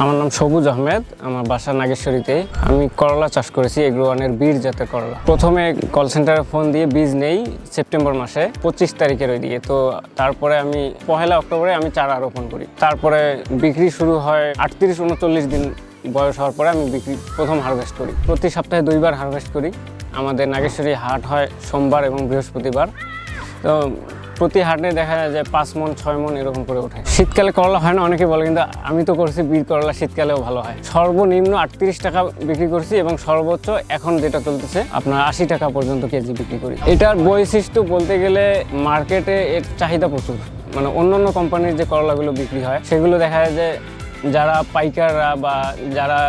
আমার নাম সবুজ আহমেদ, আমার বাসা নাগেশ্বরীতে। আমি করলা চাষ করেছি এগ্রো ওয়ানের বীর জাতের করলা। প্রথমে কল সেন্টারে ফোন দিয়ে বীজ নেই সেপ্টেম্বর মাসে, পঁচিশ তারিখের ওই দিকে তো তারপরে আমি, পহেলা অক্টোবরে আমি চারা রোপণ করি। তারপরে বিক্রি শুরু হয় আটত্রিশ উনচল্লিশ দিন বয়স হওয়ার পরে আমি বিক্রি, প্রথম হারভেস্ট করি। প্রতি সপ্তাহে দুইবার হারভেস্ট করি। আমাদের নাগেশ্বরী হাট হয় সোমবার এবং বৃহস্পতিবার। তো প্রতি হাটে দেখা যায় যে পাঁচ মন, ছয় মন এরকম করে ওঠে। শীতকালে করলা হয় না অনেকে বলে, কিন্তু আমি তো করছি বীর করলা, শীতকালেও ভালো হয়। সর্বনিম্ন আটত্রিশ টাকা বিক্রি করছি এবং সর্বোচ্চ এখন যেটা চলতেছে আপনার আশি টাকা পর্যন্ত কেজি বিক্রি করি। এটার বৈশিষ্ট্য বলতে গেলে মার্কেটে এর চাহিদা প্রচুর। মানে অন্য অন্য কোম্পানির যে করলাগুলো বিক্রি হয়, সেগুলো দেখা যায় যে যারা পাইকাররা বা যারা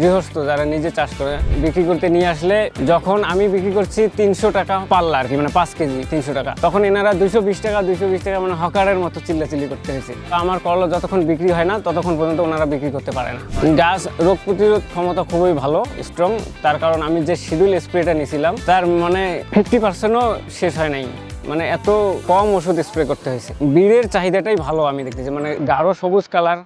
গৃহস্থ, যারা নিজে চাষ করে বিক্রি করতে নিয়ে আসলে যখন আমি বিক্রি করছি তিনশো টাকা পাল্লা আর কি মানে পাঁচ কেজি তিনশো টাকা, তখন এনারা দুইশো বিশ টাকা, দুইশো বিশ টাকা মানে হকারের মতো চিল্লাচিল্লি করতে হয়েছে। আমার করলা যতক্ষণ বিক্রি হয় না, ততক্ষণ পর্যন্ত ওনারা বিক্রি করতে পারে না। গাছ রোগ প্রতিরোধ ক্ষমতা খুবই ভালো স্ট্রং তার কারণ আমি যে শিডিউল স্প্রেটা নিয়েছিলাম, তার মানে ফিফটি পার্সেন্টও শেষ হয় নাই। মানে এত কম ওষুধ স্প্রে করতে হয়েছে। বীরের চাহিদাটাই ভালো আমি দেখতেছি মানে গাঢ় সবুজ কালার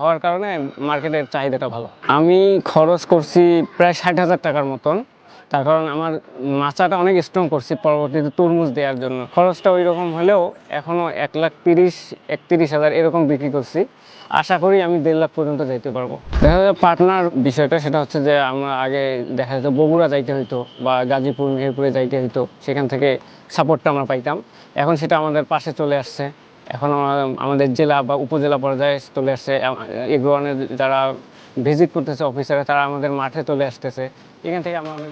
হওয়ার কারণে মার্কেটের চাহিদাটা ভালো। আমি খরচ করছি প্রায় ষাট হাজার টাকার মতন। তার কারণ আমার মাচাটা অনেক স্ট্রং করছি পরবর্তীতে তরমুজ দেওয়ার জন্য। খরচটা ওই রকম হলেও এখনও এক লাখ তিরিশ, একত্রিশ হাজার এরকম বিক্রি করছি। আশা করি আমি দেড় লাখ পর্যন্ত যাইতে পারব। দেখা যায় পার্টনার বিষয়টা, সেটা হচ্ছে যে আমরা আগে দেখা যেত বগুড়া যাইতে হইতো বা গাজীপুর, মেহেরপুরে যাইতে হইতো। সেখান থেকে সাপোর্টটা আমরা পাইতাম। এখন সেটা আমাদের পাশে চলে আসছে। এখন আমাদের জেলা বা উপজেলা পর্যায়ে চলে আসছে। এগুলোনের যারা ভিজিট করতেছে অফিসাররা তারা আমাদের মাঠে চলে আসতেছে। এখান থেকে আমাদের